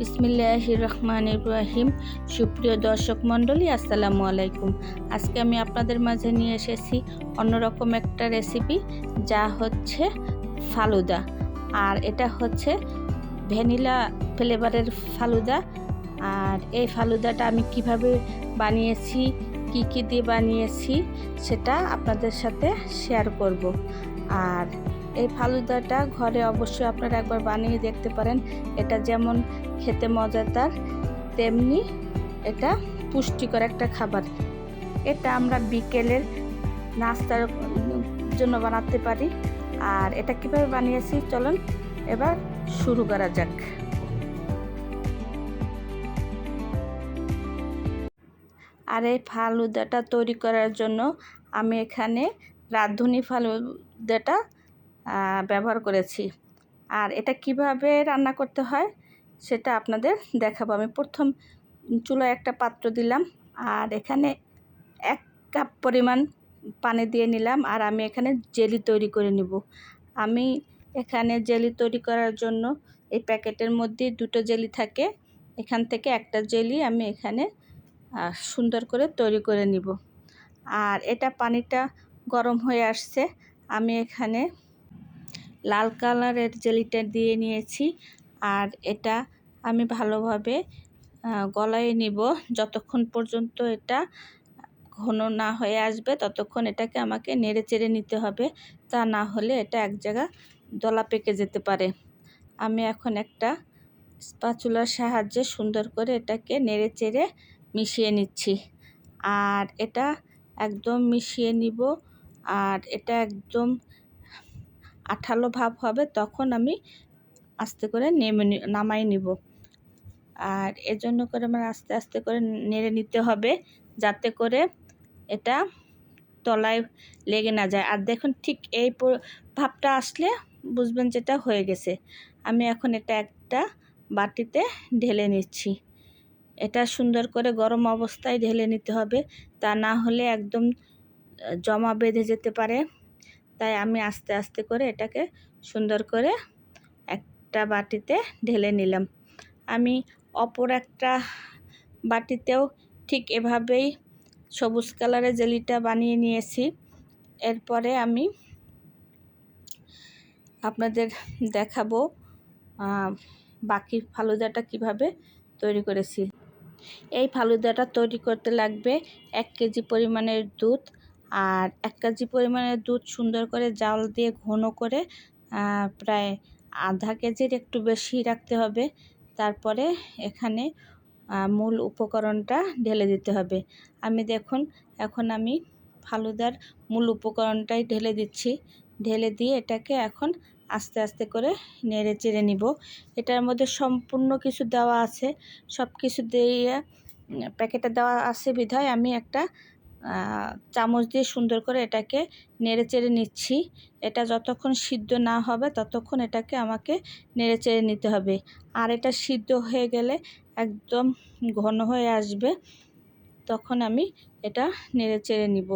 বিসমিল্লাহ রহমান ইব্রাহিম সুপ্রিয় দর্শক মণ্ডলী, আসসালামু আলাইকুম। আজকে আমি আপনাদের মাঝে নিয়ে এসেছি অন্যরকম একটা রেসিপি যা হচ্ছে ফালুদা। আর এটা হচ্ছে ভ্যানিলা ফ্লেভারের ফালুদা। আর এই ফালুদাটা আমি কীভাবে বানিয়েছি, কি কি দিয়ে বানিয়েছি, সেটা আপনাদের সাথে শেয়ার করব। আর এই ফালুদাটা ঘরে অবশ্যই আপনারা একবার বানিয়ে দেখতে পারেন। এটা যেমন খেতে মজাদার, তেমনি এটা পুষ্টিকর একটা খাবার। এটা আমরা বিকেলের নাস্তার জন্য বানাতে পারি। আর এটা কীভাবে বানিয়েছি চলুন এবার শুরু করা যাক। আর এই ফালুদাটা তৈরি করার জন্য আমি এখানে রাঁধুনি ফালুদাটা ব্যবহার করেছি। আর এটা কীভাবে রান্না করতে হয় সেটা আপনাদের দেখাবো। আমি প্রথম চুলায় একটা পাত্র দিলাম আর এখানে এক কাপ পরিমাণ পানি দিয়ে নিলাম আর আমি এখানে জেলি তৈরি করে নিব। আমি এখানে জেলি তৈরি করার জন্য এই প্যাকেটের মধ্যে দুটো জেলি থাকে। এখান থেকে একটা জেলি আমি এখানে সুন্দর করে তৈরি করে নিব। আর এটা পানিটা গরম হয়ে আসছে। আমি এখানে লাল কালারের জেলিটা দিয়ে নিয়েছি। আর এটা আমি ভালোভাবে গলায় নিব। যতক্ষণ পর্যন্ত এটা ঘন না হয়ে আসবে, ততক্ষণ এটাকে আমাকে নেড়ে চেড়ে নিতে হবে। তা না হলে এটা এক জায়গা দলা পেকে যেতে পারে। আমি এখন একটা স্পাচুলার সাহায্যে সুন্দর করে এটাকে নেড়ে চেড়ে মিশিয়ে নিচ্ছি। আর এটা একদম মিশিয়ে নিব। আর এটা একদম আঠালো ভাব হবে, তখন আমি আস্তে করে নেমে নামাই নিব। আর এজন্য করে আমার আস্তে আস্তে করে নেড়ে নিতে হবে, যাতে করে এটা তলায় লেগে না যায়। আর দেখুন ঠিক এই ভাবটা আসলে বুঝবেন যেটা হয়ে গেছে। আমি এখন এটা একটা বাটিতে ঢেলে নিচ্ছি। এটা সুন্দর করে গরম অবস্থায় ঢেলে নিতে হবে, তা না হলে একদম জমা বেঁধে যেতে পারে। তাই আমি আস্তে আস্তে করে এটাকে সুন্দর করে একটা বাটিতে ঢেলে নিলাম। আমি অপর একটা বাটিতেও ঠিক এভাবেই সবুজ কালারের জেলিটা বানিয়ে নিয়েছি। এরপরে আমি আপনাদের দেখাবো বাকি ফালুদাটা কীভাবে তৈরি করেছি। এই ফালুদাটা তৈরি করতে লাগবে এক কেজি পরিমাণের দুধ। আর এক কেজি পরিমাণের দুধ সুন্দর করে জাল দিয়ে ঘন করে প্রায় আধা কেজির একটু বেশি রাখতে হবে। তারপরে এখানে মূল উপকরণটা ঢেলে দিতে হবে। আমি দেখুন, এখন আমি ফালুদার মূল উপকরণটাই ঢেলে দিচ্ছি। ঢেলে দিয়ে এটাকে এখন আস্তে আস্তে করে নেড়ে চেড়ে নিব। এটার মধ্যে সম্পূর্ণ কিছু দেওয়া আছে। সব কিছু দিয়ে প্যাকেটে দেওয়া আছে বিধায় আমি একটা চামচ দিয়ে সুন্দর করে এটাকে নেড়ে চেড়ে নিচ্ছি। এটা যতক্ষণ সিদ্ধ না হবে ততক্ষণ এটাকে আমাকে নেড়ে চেড়ে নিতে হবে। আর এটা সিদ্ধ হয়ে গেলে একদম ঘন হয়ে আসবে, তখন আমি এটা নেড়ে চেড়ে নিব।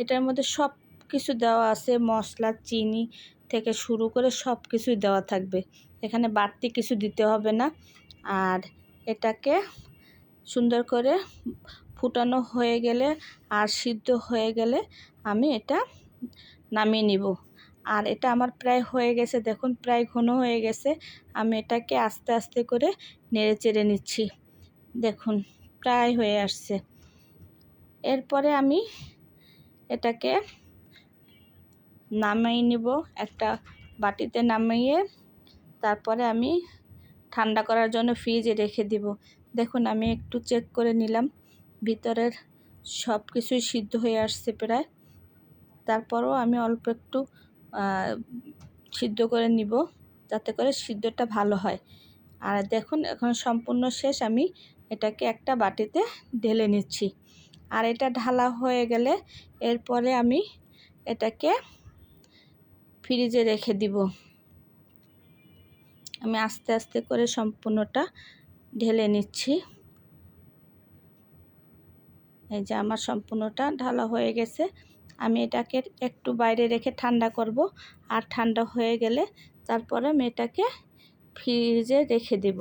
এটার মধ্যে সব কিছু দেওয়া আছে, মশলা, চিনি থেকে শুরু করে সব কিছুই দেওয়া থাকবে। এখানে বাড়তি কিছু দিতে হবে না। আর এটাকে সুন্দর করে ফুটানো হয়ে গেলে আর সিদ্ধ হয়ে গেলে আমি এটা নামিয়ে নিব। আর এটা আমার প্রায় হয়ে গেছে, দেখুন প্রায় ঘন হয়ে গেছে। আমি এটাকে আস্তে আস্তে করে নেড়ে চেড়ে নিচ্ছি। দেখুন, প্রায় হয়ে আসছে। এরপরে আমি এটাকে নামিয়ে নিব একটা বাটিতে নামিয়ে। তারপরে আমি ঠান্ডা করার জন্য ফ্রিজে রেখে দিব। দেখুন, আমি একটু চেক করে নিলাম। ভিতরের সব কিছুই সিদ্ধ হয়ে আসছে প্রায়। তারপরও আমি অল্প একটু সিদ্ধ করে নিব যাতে করে সিদ্ধটা ভালো হয়। আর দেখুন, এখন সম্পূর্ণ শেষ আমি এটাকে একটা বাটিতে ঢেলে নিচ্ছি। আর এটা ঢালা হয়ে গেলে এরপরে আমি এটাকে ফ্রিজে রেখে দিব। আমি আস্তে আস্তে করে সম্পূর্ণটা ঢেলে নিচ্ছি। এই যে আমার সম্পূর্ণটা ঢালা হয়ে গেছে। আমি এটাকে একটু বাইরে রেখে ঠান্ডা করব। আর ঠান্ডা হয়ে গেলে তারপরে আমি এটাকে ফ্রিজে রেখে দেব।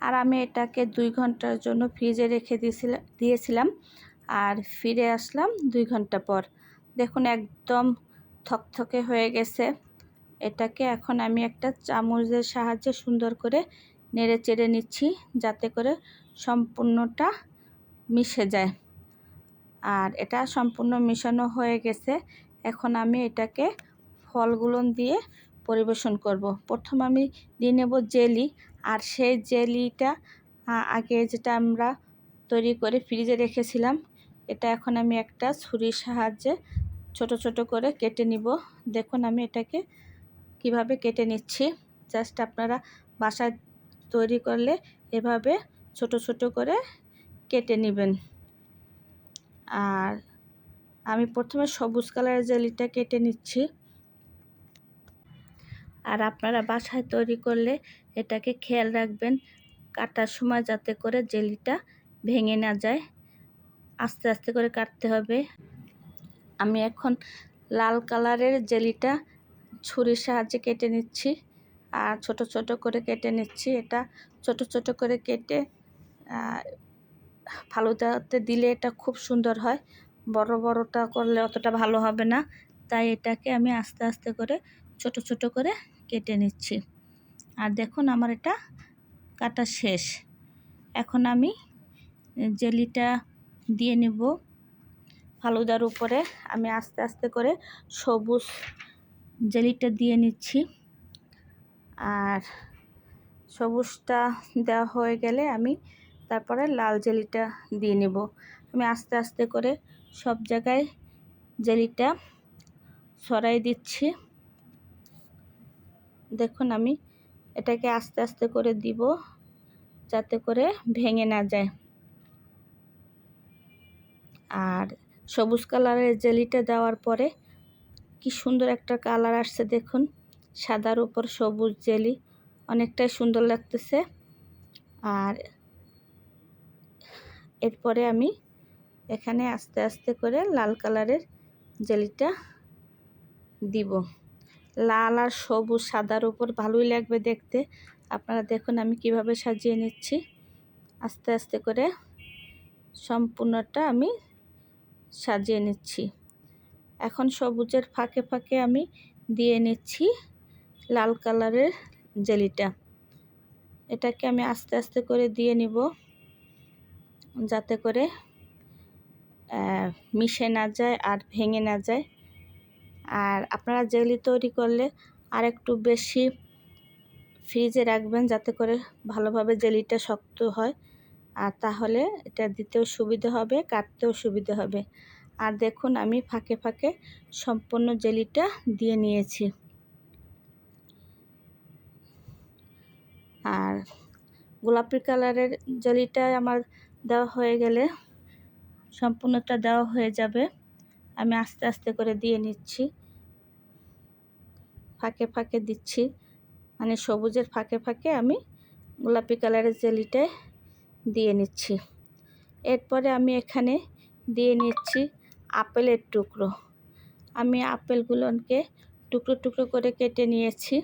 আর আমি এটাকে দুই ঘণ্টার জন্য ফ্রিজে রেখে দিয়েছিলাম দিয়েছিলাম। আর ফিরে আসলাম দুই ঘণ্টা পর। দেখুন একদম থকথকে হয়ে গেছে। এটাকে এখন আমি একটা চামচের সাহায্যে সুন্দর করে নেড়ে চেড়ে নিচ্ছি যাতে করে সম্পূর্ণটা মিশে যায়। আর এটা সম্পূর্ণ মিশানো হয়ে গেছে। এখন আমি এটাকে ফলগুলো দিয়ে পরিবেশন করব। প্রথম আমি দিয়ে নেব জেলি। আর সেই জেলিটা আগে যেটা আমরা তৈরি করে ফ্রিজে রেখেছিলাম, এটা এখন আমি একটা ছুরির সাহায্যে ছোট ছোট করে কেটে নিব। দেখুন আমি এটাকে কীভাবে কেটে নিচ্ছি। জাস্ট আপনারা বাসায় তৈরি করলে এভাবে ছোট ছোট করে কেটে নেবেন। আর আমি প্রথমে সবুজ কালারের জেলিটা কেটে নিচ্ছি। আর আপনারা বাসায় তৈরি করলে এটাকে খেয়াল রাখবেন, কাটার সময় যাতে করে জেলিটা ভেঙে না যায়। আস্তে আস্তে করে কাটতে হবে। আমি এখন লাল কালারের জেলিটা ছুরির সাহায্যে কেটে নিচ্ছি। আর ছোট ছোট করে কেটে নিচ্ছি। এটা ছোট ছোট করে কেটে ফালুদাতে দিলে এটা খুব সুন্দর হয়। বড় বড়টা করলে অতটা ভালো হবে না। তাই এটাকে আমি আস্তে আস্তে করে ছোট ছোট করে কেটে নিচ্ছি। আর দেখুন আমার এটা কাটা শেষ। এখন আমি জেলিটা দিয়ে নেব। ফালুদার উপরে আমি আস্তে আস্তে করে সবুজ জেলিটা দিয়ে নিচ্ছি। আর সবুজটা দেওয়া হয়ে গেলে আমি তারপরে লাল জেলিটা দিয়ে নেব। আমি আস্তে আস্তে করে সব জায়গায় জেলিটা সরাই দিচ্ছি। দেখুন আমি এটাকে আস্তে আস্তে করে দিব যাতে করে ভেঙে না যায়। আর সবুজ কালারের জেলিটা দেওয়ার পরে কি সুন্দর একটা কালার আসছে দেখুন। সাদার উপর সবুজ জেলি অনেকটাই সুন্দর লাগতেছে। আর এরপরে আমি এখানে আস্তে আস্তে করে লাল কালারের জেলিটা দিব। লাল আর সবুজ সাদার উপর ভালোই লাগবে দেখতে। আপনারা দেখুন আমি কীভাবে সাজিয়ে নিচ্ছি। আস্তে আস্তে করে সম্পূর্ণটা আমি সাজিয়ে নিচ্ছি। এখন সবুজের ফাঁকে ফাঁকে আমি দিয়ে নিচ্ছি। লাল কালারের জেলিটা। এটাকে আমি আস্তে আস্তে করে দিয়ে নিব, যাতে করে মিশে না যায় আর ভেঙে না যায়। আর আপনারা জেলি তৈরি করলে আর একটু বেশি ফ্রিজে রাখবেন, যাতে করে ভালোভাবে জেলিটা শক্ত হয়। আর তাহলে এটা দিতেও সুবিধা হবে, কাটতেও সুবিধা হবে। আর দেখুন, আমি ফাঁকে ফাঁকে সম্পূর্ণ জেলিটা দিয়ে নিয়েছি। আর গোলাপি কালারের জেলিটা আমার দেওয়া হয়ে গেলে সম্পূর্ণটা দেওয়া হয়ে যাবে। আমি আস্তে আস্তে করে দিয়ে নিচ্ছি। ফাঁকে ফাঁকে দিচ্ছি। মানে সবুজের ফাঁকে ফাঁকে আমি গোলাপি কালারের জেলিটায় দিয়ে নিচ্ছি। এরপরে আমি এখানে দিয়ে নিচ্ছি আপেলের টুকরো। আমি আপেলগুলোকে টুকরো টুকরো করে কেটে নিয়েছি।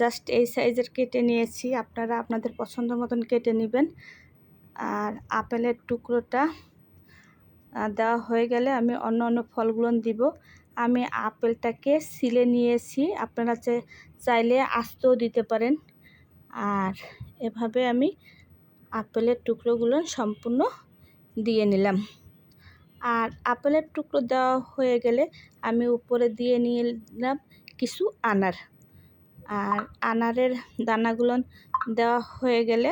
জাস্ট এই সাইজের কেটে নিয়েছি। আপনারা আপনাদের পছন্দ মতন কেটে নেবেন। আর আপেলের টুকরোটা দেওয়া হয়ে গেলে আমি অন্য অন্য ফলগুলো দিব। আমি আপেলটাকে সিলে নিয়েছি। আপনারা চাইলে আস্তেও দিতে পারেন। আর এভাবে আমি আপেলের টুকরোগুলো সম্পূর্ণ দিয়ে নিলাম। আর আপেলের টুকরো দেওয়া হয়ে গেলে আমি উপরে দিয়ে নিয়ে নিলাম কিছু আনার। আর আনারের দানাগুলো দেওয়া হয়ে গেলে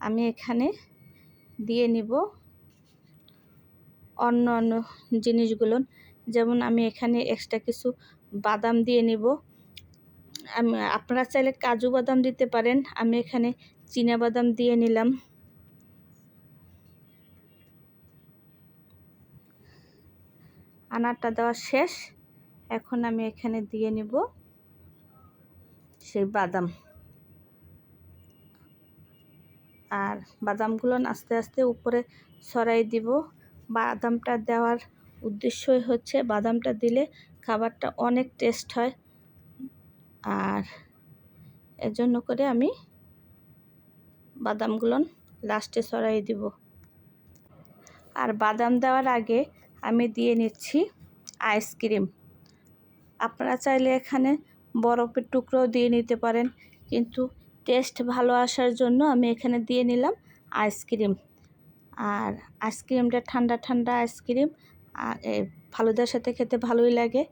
আমি এখানে দিয়ে নিব অন্য অন্য জিনিসগুলো। যেমন আমি এখানে এক্সট্রা কিছু বাদাম দিয়ে নিব। আমি, আপনারা চাইলে কাজু বাদাম দিতে পারেন। আমি এখানে চীনা বাদাম দিয়ে নিলাম। আনারটা দেওয়া শেষ। এখন আমি এখানে দিয়ে নিব। সেই বাদাম। আর বাদামগুলো আস্তে আস্তে উপরে সরাই দিব। বাদামটা দেওয়ার উদ্দেশ্যই হচ্ছে বাদামটা দিলে খাবারটা অনেক টেস্ট হয়। আর এজন্য করে আমি বাদামগুলো লাস্টে ছড়াই দিব। আর বাদাম দেওয়ার আগে আমি দিয়ে নিচ্ছি আইসক্রিম। আপনারা চাইলে এখানে বরফের টুকরোও দিয়ে নিতে পারেন। কিন্তু টেস্ট ভালো আসার জন্য আমি এখানে দিয়ে নিলাম আইসক্রিম। আর আইসক্রিমটা ঠান্ডা ঠান্ডা আইসক্রিম, আর ফালুদার সাথে খেতে ভালোই লাগে।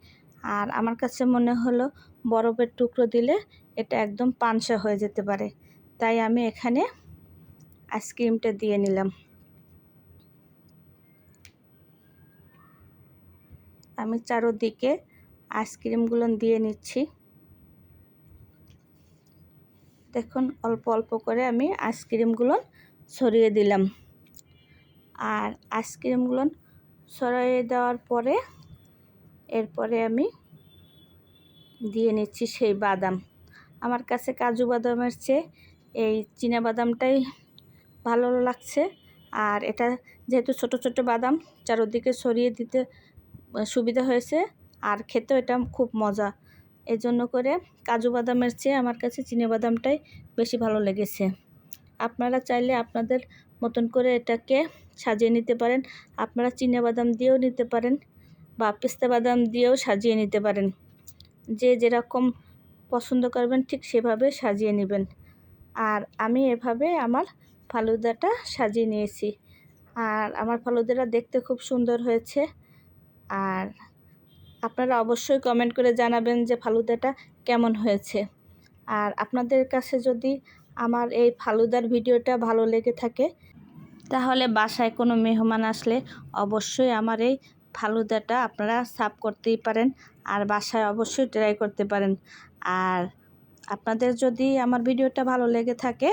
আর আমার কাছে মনে হলো বরফের টুকরো দিলে এটা একদম পানসা হয়ে যেতে পারে। তাই আমি এখানে আইসক্রিমটা দিয়ে নিলাম। আমি চারোদিকে আইসক্রিমগুলো দিয়ে নিচ্ছি। দেখুন, অল্প অল্প করে আমি আইসক্রিমগুলো ছড়িয়ে দিলাম। আর আইসক্রিমগুলো ছড়িয়ে দেওয়ার পরে এরপরে আমি দিয়ে নিচ্ছি সেই বাদাম। আমার কাছে কাজু বাদামের চেয়ে এই চীনা বাদামটাই ভালো লাগছে। আর এটা যেহেতু ছোট ছোট বাদাম, চারোদিকে ছড়িয়ে দিতে সুবিধা হয়েছে। আর খেতেও এটা খুব মজা। এই জন্য করে কাজু বাদামের চেয়ে আমার কাছে বাদামটাই বেশি ভালো লেগেছে। আপনারা চাইলে আপনাদের মতন করে এটাকে সাজিয়ে নিতে পারেন। আপনারা চিনে বাদাম দিয়েও নিতে পারেন বা পেস্তা বাদাম দিয়েও সাজিয়ে নিতে পারেন। যে যেরকম পছন্দ করবেন ঠিক সেভাবে সাজিয়ে নেবেন। আর আমি এভাবে আমার ফালুদাটা সাজিয়ে নিয়েছি। আর আমার ফালুদাটা দেখতে খুব সুন্দর হয়েছে। আর আপনারা অবশ্যই কমেন্ট করে জানাবেন যে ফালুদাটা কেমন হয়েছে। আর আপনাদের কাছে যদি আমার এই ফালুদার ভিডিওটা ভালো লেগে থাকে, তাহলে বাসায় কোনো মেহমান আসলে অবশ্যই আমার এই ফালুদাটা আপনারা সাফ করতেই পারেন আর বাসায় অবশ্যই ট্রাই করতে পারেন। আর আপনাদের যদি আমার ভিডিওটা ভালো লেগে থাকে,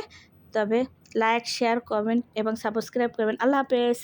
তবে লাইক শেয়ার কমেন্ট এবং সাবস্ক্রাইব করবেন। আল্লাহ হাফেজ।